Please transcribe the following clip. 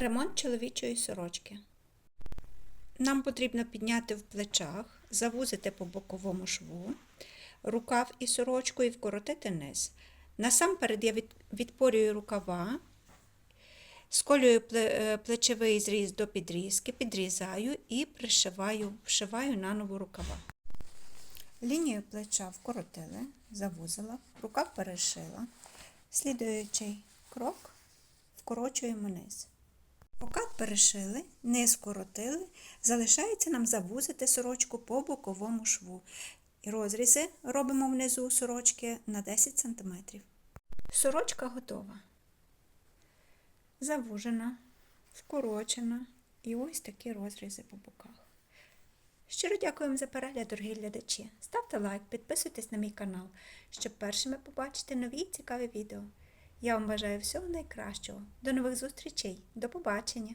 Ремонт чоловічої сорочки. Нам потрібно підняти в плечах, завузити по боковому шву, рукав і сорочку і вкоротити низ. Насамперед я відпорюю рукава, сколюю е, плечовий зріз до підрізки, підрізаю і пришиваю, вшиваю наново рукава. Лінію плеча вкоротили, завузила, рукав перешила. Слідуючий крок вкорочуємо низ. Перешили, низ коротили, залишається нам завузити сорочку по боковому шву. Розрізи робимо внизу сорочки на 10 см. Сорочка готова. Завужена, скорочена і ось такі розрізи по боках. Щиро дякуємо за перегляд, дорогі глядачі. Ставте лайк, підписуйтесь на мій канал, щоб першими побачити нові цікаві відео. Я вам бажаю всього найкращого. До нових зустрічей. До побачення!